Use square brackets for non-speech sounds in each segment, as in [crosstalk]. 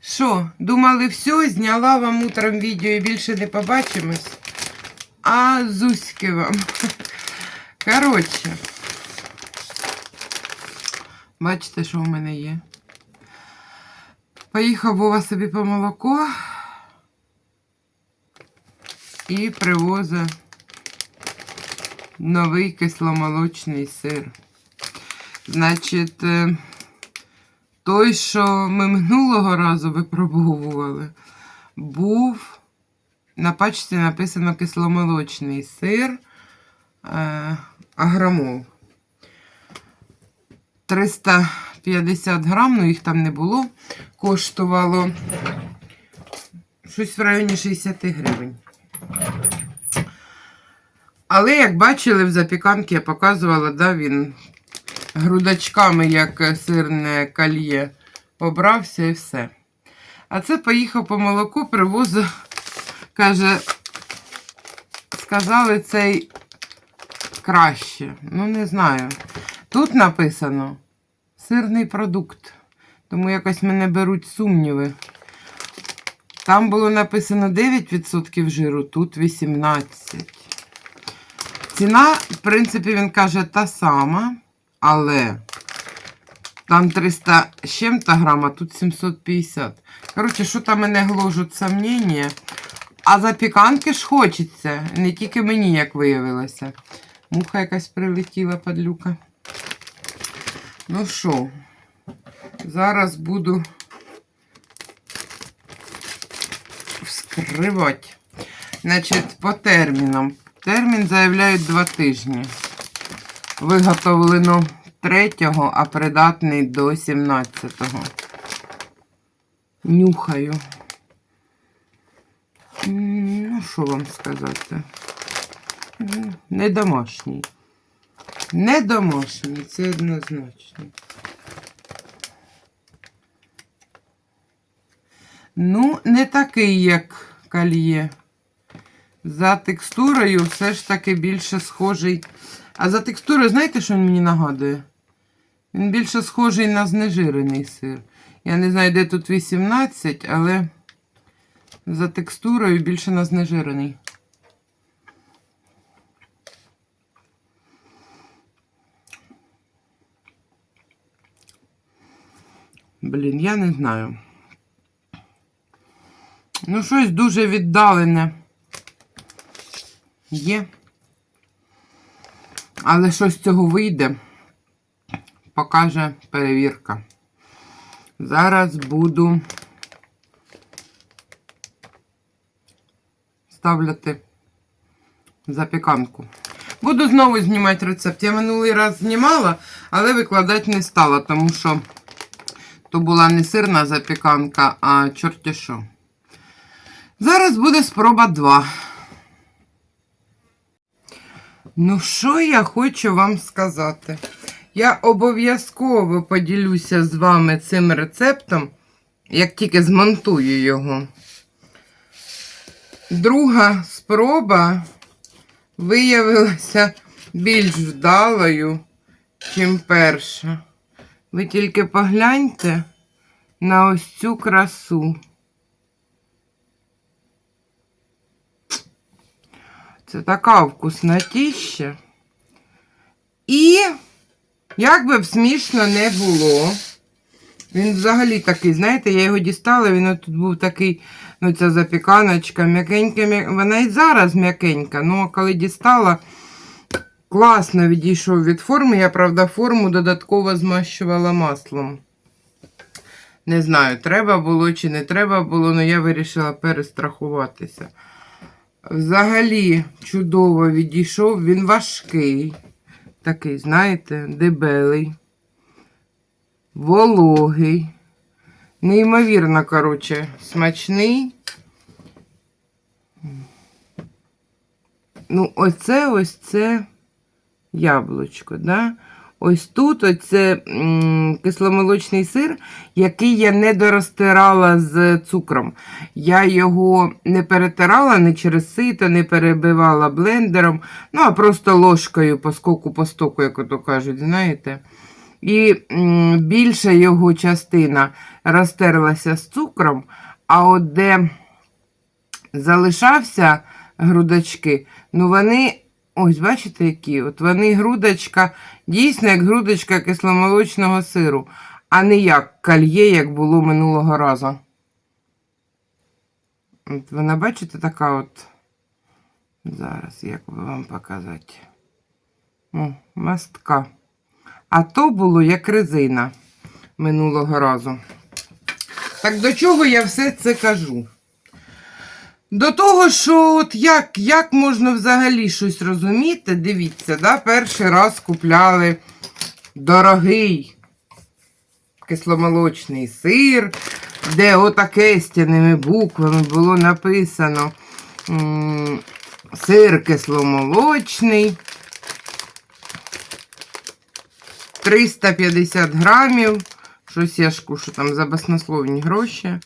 Що, думали, все, зняла вам утром відео і більше не побачимось. А зуськи вам. [laughs] Коротше. Бачите, що в мене є. Поїхав Вова собі по молоко і привозить новий кисломолочний сир. Значить, е, той, що ми минулого разу випробовували, був на пачці написано кисломолочний сир е, агромол. 350 грам, ну їх там не було, коштувало щось в районі 60 гривень. Але, як бачили, в запіканці я показувала, да, він грудачками, як сирне кольє, побрався і все. А це поїхав по молоку, привозив, каже, сказали цей краще. Ну, не знаю. Тут написано сирний продукт. Тому якось мене беруть сумніви. Там було написано 9% жиру, тут 18%. Ціна, в принципі, він каже та сама, але там 300 з чим-то грам, а тут 750. Коротше, що там мене гложуть сомнення. А запіканки ж хочеться. Не тільки мені, як виявилося. Муха якась прилетіла падлюка. Ну що, зараз буду вскривати. Значить, по термінам. Термін заявляють два тижні. Виготовлено 3, а придатний до 17-го. Нюхаю. Ну, що вам сказати? Не домашній. Не домашній, це однозначно. Ну, не такий, як кольє. За текстурою все ж таки більше схожий. А за текстурою, знаєте, що він мені нагадує? Він більше схожий на знежирений сир. Я не знаю, де тут 18, але за текстурою більше на знежирений. Блін, я не знаю. Ну, щось дуже віддалене є. Але що з цього вийде, покаже перевірка. Зараз буду ставляти запіканку. Буду знову знімати рецепт. Я минулий раз знімала, але викладати не стала, тому що то була не сирна запіканка, а чорті що. Зараз буде спроба 2. Ну, що я хочу вам сказати? Я обов'язково поділюся з вами цим рецептом, як тільки змонтую його. Друга спроба виявилася більш вдалою, ніж перша. Ви тільки погляньте на ось цю красу. Це така вкуснотіща. І, як би б смішно не було, він взагалі такий, знаєте, я його дістала, він тут був такий, ну, ця запіканочка, м'якенька, м'я- вона і зараз м'якенька, ну, а коли дістала, класно відійшов від форми. Я, правда, форму додатково змащувала маслом. Не знаю, треба було чи не треба було, але я вирішила перестрахуватися. Взагалі чудово відійшов, він важкий, такий, знаєте, дебелий, вологий, неймовірно, коротше, смачний. Ну, оце ось це яблучко, да? Ось тут оце кисломолочний сир, який я не дорозтирала з цукром. Я його не перетирала не через сито, не перебивала блендером, ну а просто ложкою по скоку по стоку, як ото кажуть, знаєте. і більша його частина розтерлася з цукром, а от де залишався грудочки, ну вони, ось бачите, які? От вони грудочка, дійсно як грудочка кисломолочного сиру, а не як кальє, як було минулого разу. От вона, бачите, така от. Зараз як би вам показати. О, мастка. А то було як резина минулого разу. Так до чого я все це кажу? До того, що от як, як можна взагалі щось розуміти, дивіться, да, перший раз купляли дорогий кисломолочний сир, де отаке стяними буквами було написано сир кисломолочний. 350 грамів. Щось я кушу там за баснословні гроші.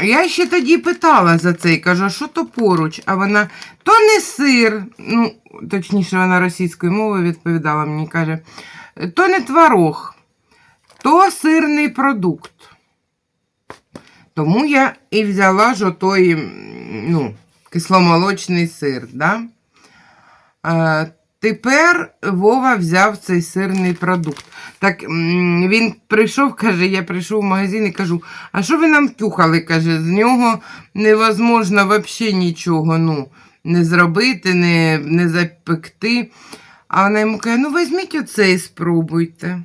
Я ще тоді питала за це і кажу, що то поруч? А вона то не сир, ну, точніше, вона російською мовою відповідала мені, каже, то не творог, то сирний продукт. Тому я і взяла ж отой, ну, кисломолочний сир, да? Тепер Вова взяв цей сирний продукт. Так він прийшов, каже, я прийшов в магазин і кажу, а що ви нам тюхали? Каже, з нього невозможно взагалі нічого ну, не зробити, не, не запекти. А вона йому каже, ну візьміть оце і спробуйте.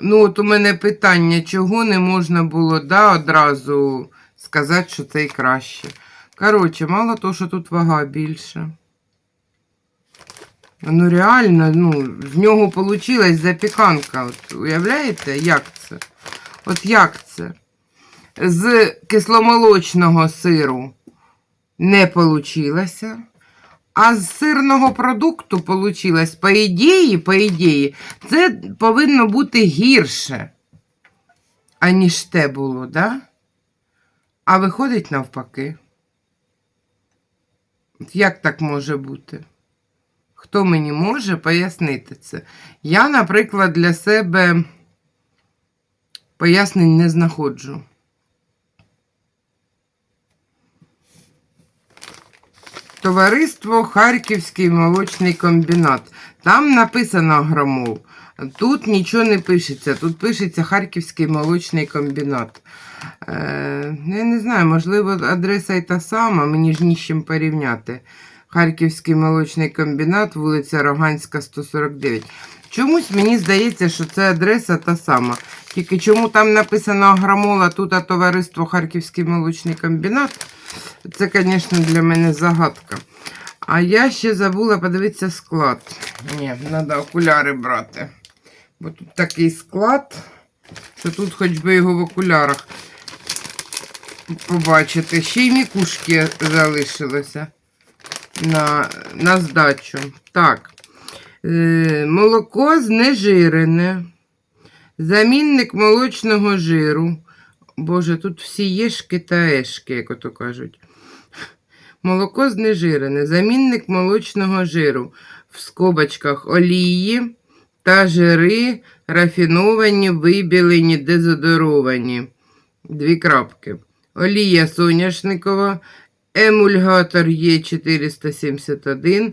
Ну, от у мене питання, чого не можна було да, одразу сказати, що цей краще. Коротше, мало того, що тут вага більша. Ну реально, ну, з нього вийшла запіканка. От, уявляєте, як це? От як це? З кисломолочного сиру не вийшло, а з сирного продукту вийшло, по ідеї, по ідеї, це повинно бути гірше, аніж те було, да? А виходить навпаки. Як так може бути? Хто мені може пояснити це? Я, наприклад, для себе пояснень не знаходжу. Товариство Харківський молочний комбінат. Там написано грамов. Тут нічого не пишеться. Тут пишеться Харківський молочний комбінат. Е, я не знаю, можливо, адреса і та сама, мені ж ні з чим порівняти. Харківський молочний комбінат, вулиця Роганська, 149. Чомусь мені здається, що це адреса та сама. Тільки чому там написано агромола, тут а товариство Харківський молочний комбінат. Це, звісно, для мене загадка. А я ще забула подивитися склад. Ні, треба окуляри брати. Бо тут такий склад, що тут хоч би його в окулярах побачити. Ще й мікушки залишилося на, на здачу. Так. Е, молоко знежирене. Замінник молочного жиру. Боже, тут всі єшки та ешки, як ото кажуть. Молоко знежирене. Замінник молочного жиру. В скобочках олії та жири рафіновані, вибілені, дезодоровані. Дві крапки. Олія соняшникова, емульгатор Є471,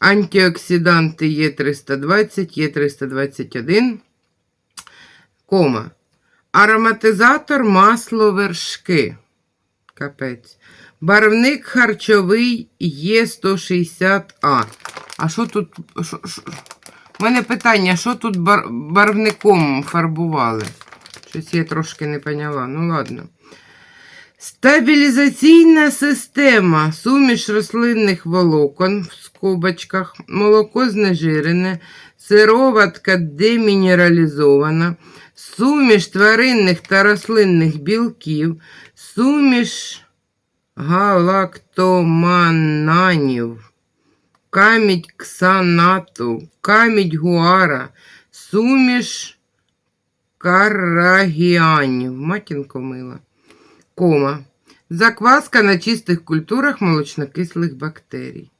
антиоксиданти Є320, Є321, кома. Ароматизатор масло вершки. Капець. Барвник харчовий Є160А. А що тут? Що, що? У мене питання, що тут бар... барвником фарбували? Щось я трошки не поняла. Ну ладно. Стабілізаційна система. Суміш рослинних волокон в скобочках, молоко знежирене, сироватка демінералізована, суміш тваринних та рослинних білків, суміш галактомананів, камідь ксанату, камідь гуара, суміш карагіанів. Матінко мила. Кома. Закваска на чистих культурах молочнокислих бактерій.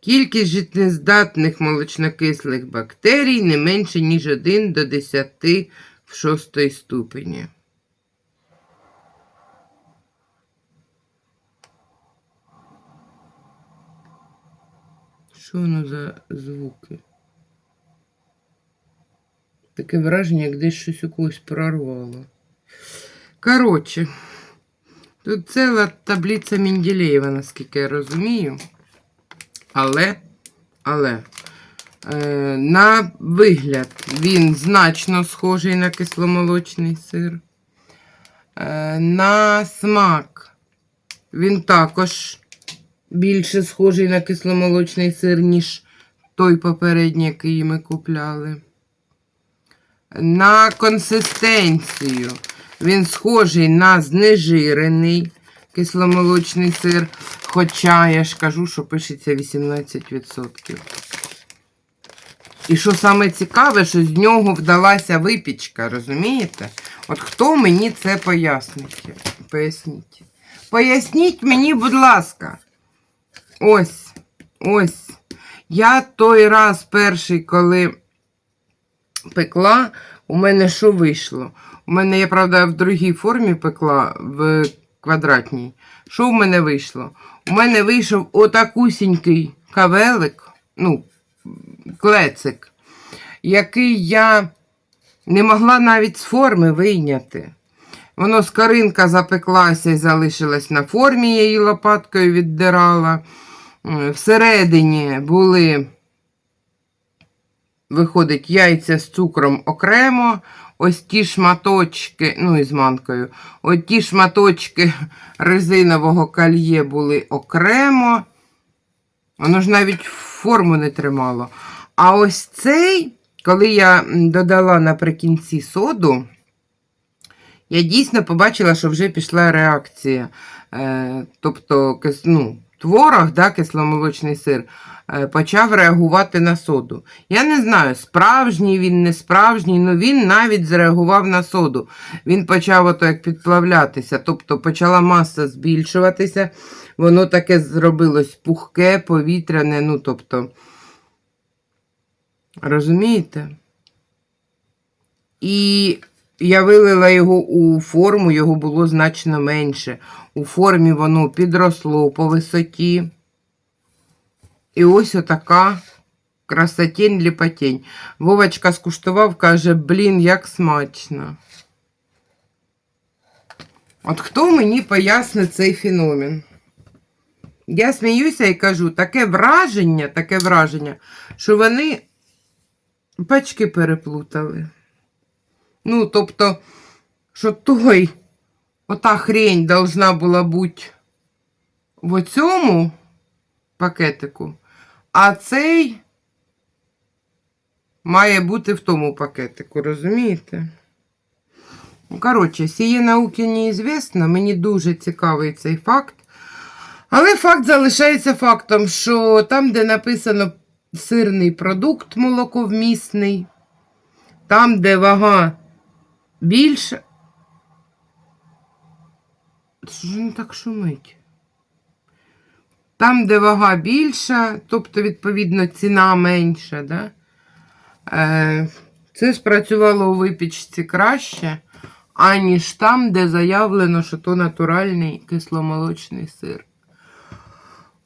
Кількість життєздатних молочнокислих бактерій не менше, ніж 1 до 10 в шостої ступені. Що воно за звуки? Таке враження, як десь щось у когось прорвало. Коротше, тут ціла таблиця Менделєєва, наскільки я розумію. Але, але, е, на вигляд він значно схожий на кисломолочний сир. Е, на смак він також більше схожий на кисломолочний сир, ніж той попередній, який ми купляли. На консистенцію він схожий на знежирений кисломолочний сир. Хоча я ж кажу, що пишеться 18%. І що саме цікаве, що з нього вдалася випічка, розумієте? От хто мені це пояснить? Поясніть. Поясніть мені, будь ласка. Ось, ось. Я той раз перший, коли пекла, у мене що вийшло? У мене, я, правда, в другій формі пекла в квадратній. Що в мене вийшло? У мене вийшов отакусінький кавелик, ну, клецик, який я не могла навіть з форми вийняти. Воно скоринка запеклася і залишилась на формі, я її лопаткою віддирала. Всередині були, виходить, яйця з цукром окремо. Ось ті шматочки, ну і з манкою, ось ті шматочки резинового кольє були окремо. Воно ж навіть форму не тримало. А ось цей, коли я додала наприкінці соду, я дійсно побачила, що вже пішла реакція. Е, тобто, ну, творог, да, кисломолочний сир, е, почав реагувати на соду. Я не знаю, справжній він, не справжній, але він навіть зреагував на соду. Він почав ото як підплавлятися, тобто почала маса збільшуватися, воно таке зробилось пухке, повітряне, ну тобто, розумієте? І я вилила його у форму, його було значно менше. У формі воно підросло по висоті. І ось отака красотень ліпотень. Вовочка скуштував, каже, блін, як смачно. От хто мені пояснить цей феномен? Я сміюся і кажу, таке враження, таке враження, що вони пачки переплутали. Ну, тобто, що той, ота хрень должна була бути в цьому пакетику, а цей має бути в тому пакетику, розумієте? Ну, коротше, сіє науки неізвісно, мені дуже цікавий цей факт. Але факт залишається фактом, що там, де написано сирний продукт молоковмісний, там, де вага більше. Що ж він так шумить? Там, де вага більша, тобто, відповідно, ціна менша, да? е, це спрацювало у випічці краще, аніж там, де заявлено, що то натуральний кисломолочний сир.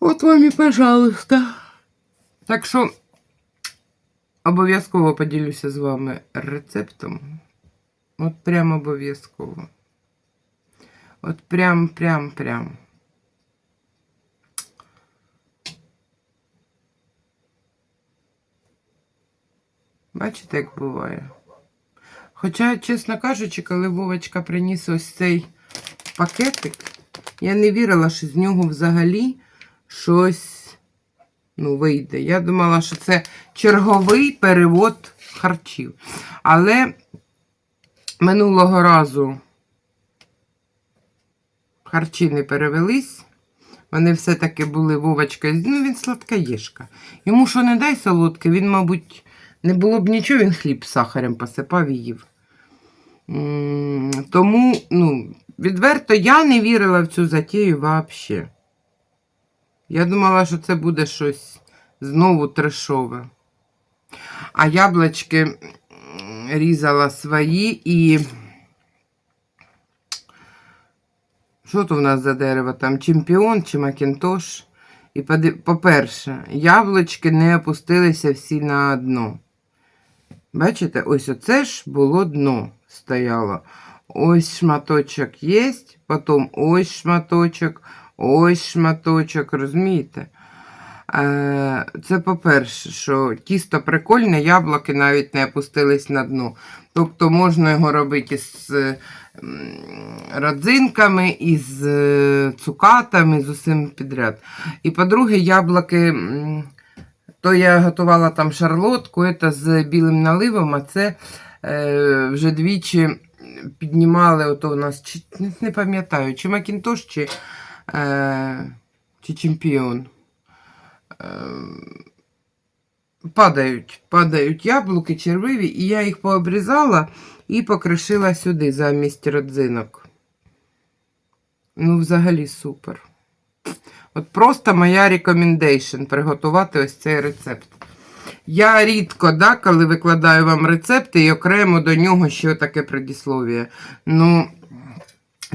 От вам і, пожалуйста. Так що обов'язково поділюся з вами рецептом. От прям обов'язково. От прям, прям, прям. Бачите, як буває? Хоча, чесно кажучи, коли Вовочка приніс ось цей пакетик, я не вірила, що з нього взагалі щось ну, вийде. Я думала, що це черговий перевод харчів. Але минулого разу харчі не перевелись. Вони все-таки були Вовочка. Ну, він сладкоєшка. Йому що не дай солодке, він, мабуть, не було б нічого, він хліб з сахарем посипав і їв. Тому, ну, відверто, я не вірила в цю затію взагалі. Я думала, що це буде щось знову трешове. А яблучки м, різала свої і. Що то в нас за дерево там? Чемпіон чи Макінтош? І по-перше, яблучки не опустилися всі на дно. Бачите, ось оце ж було дно стояло. Ось шматочок є, потім ось шматочок, ось шматочок, розумієте? Е, Це по-перше, що тісто прикольне, яблуки навіть не опустились на дно. Тобто можна його робити з родзинками, із е, цукатами, з усім підряд. І по-друге, яблуки, то я готувала там шарлотку, це з білим наливом, а це е, вже двічі піднімали, ото у нас, чи, не, пам'ятаю, чи Макінтош, чи, чи чемпіон. Е, падають, падають яблуки червиві, і я їх пообрізала і покришила сюди замість родзинок. Ну, взагалі супер. От просто моя рекомендейшн приготувати ось цей рецепт. Я рідко, да, коли викладаю вам рецепти і окремо до нього ще таке предіслов'я. Ну,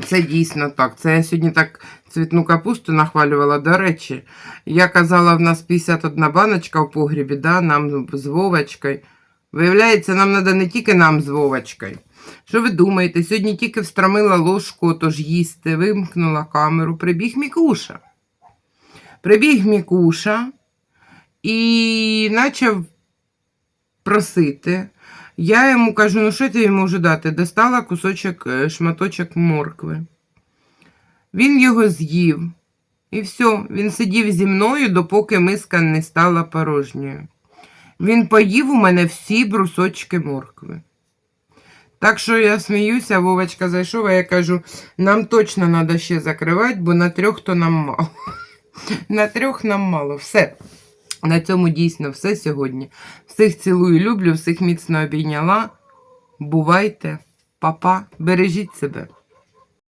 це дійсно так. Це я сьогодні так цвітну капусту нахвалювала. До речі, я казала, в нас 51 баночка в погрібі, да, нам з Вовочкою. Виявляється, нам треба не тільки нам з Вовочкою. Що ви думаєте? Сьогодні тільки встромила ложку, тож їсти, вимкнула камеру, прибіг Мікуша. Прибіг Мікуша і почав просити. Я йому кажу, ну що тобі можу дати? Достала кусочок, е, шматочок моркви. Він його з'їв. І все, він сидів зі мною, допоки миска не стала порожньою. Він поїв у мене всі брусочки моркви. Так що я сміюся, Вовочка зайшов, а я кажу, нам точно треба ще закривати, бо на трьох то нам мало. [laughs] На трьох нам мало. Все. На цьому дійсно все сьогодні. Всіх цілую, люблю, всіх міцно обійняла. Бувайте, папа, бережіть себе.